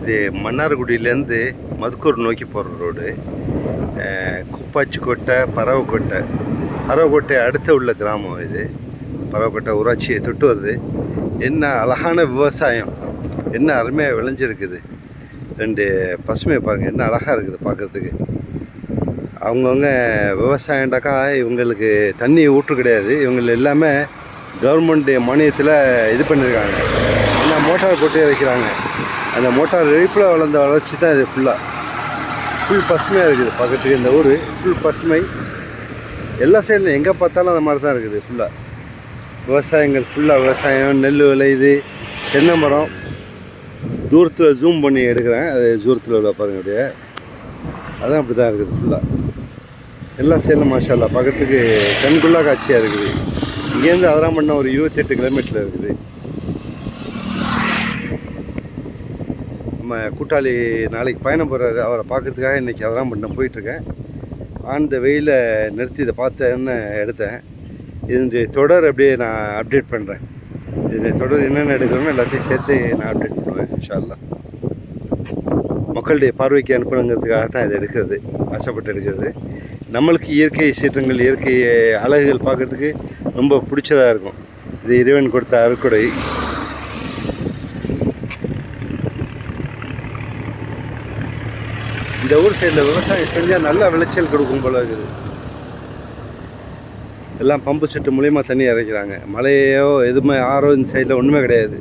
இது மன்னார்குடியிலேருந்து மதுக்கூர் நோக்கி போகிற ரோடு குப்பாச்சிக்கோட்டை பறவைக்கோட்டை பறவைக்கோட்டை அடுத்த உள்ள கிராமம் இது. பறவைக்கோட்டை ஊராட்சியை தொட்டு வருது. என்ன அழகான விவசாயம். என்ன அருமையாக விளைஞ்சிருக்குது. ரெண்டு பசுமையை பாருங்கள் என்ன அழகாக இருக்குது பார்க்குறதுக்கு. அவங்கவுங்க விவசாயம்டாக்கா இவங்களுக்கு தண்ணி ஊற்று கிடையாது. இவங்க எல்லாமே கவர்மெண்ட் மானியத்தில் இது பண்ணியிருக்காங்க. மோட்டார் போட்டே வைக்கிறாங்க. அந்த மோட்டார் இழுப்பில் வளர்ந்த வளர்ச்சி தான் இது ஃபுல்லாக ஃபுல் பசுமையாக இருக்குது பக்கத்துக்கு இந்த ஊர். ஃபுல் பசுமை. எல்லா சைடும் எங்கே பார்த்தாலும் அந்த மாதிரி தான் இருக்குது ஃபுல்லாக விவசாயங்கள் ஃபுல்லாக விவசாயம் நெல் விளையுது தென்னை மரம். தூரத்தில் ஜூம் பண்ணி எடுக்கிறேன். அது தூரத்தில் உள்ள பாருங்க அப்படியே. அதான் அப்படி தான் இருக்குது ஃபுல்லாக எல்லா சைடும் மாஷால்லா பக்கத்துக்கு கண்குள்ளா காட்சியாக இருக்குது. இங்கேருந்து அதராம்பட்டினம் ஒரு இருபத்தெட்டு கிலோமீட்டர் இருக்குது. நம்ம கூட்டாளி நாளைக்கு பயணம் போகிறாரு அவரை பார்க்கறதுக்காக இன்றைக்கி அதெல்லாம் பண்ண போயிட்டுருக்கேன். ஆன் த வெயில நிறுத்தி இதை பார்த்தேன்னு எடுத்தேன். இதனுடைய தொடர் அப்படியே நான் அப்டேட் பண்ணுறேன் இதனுடைய தொடர் என்னென்ன எடுக்கணுமோ எல்லாத்தையும் சேர்த்து நான் அப்டேட் பண்ணுவேன் இன்ஷால்லா மக்களுடைய பார்வைக்கு அனுப்பணுங்கிறதுக்காக தான் இதை எடுக்கிறது ஆசைப்பட்டு எடுக்கிறது. நம்மளுக்கு இயற்கை சீற்றங்கள் இயற்கை அழகுகள் பார்க்குறதுக்கு ரொம்ப பிடிச்சதாக இருக்கும். இது இறைவன் கொடுத்த அறுக்குடை இந்த ஊர் சைடில் விவசாயம் செஞ்சால் நல்ல விளைச்சல் கொடுக்கும் போல இருக்குது. எல்லாம் பம்பு செட்டு மூலியமாக தண்ணி இறைக்கிறாங்க. மழையோ எதுவுமே ஆரோ இந்த சைடில் ஒன்றுமே கிடையாது.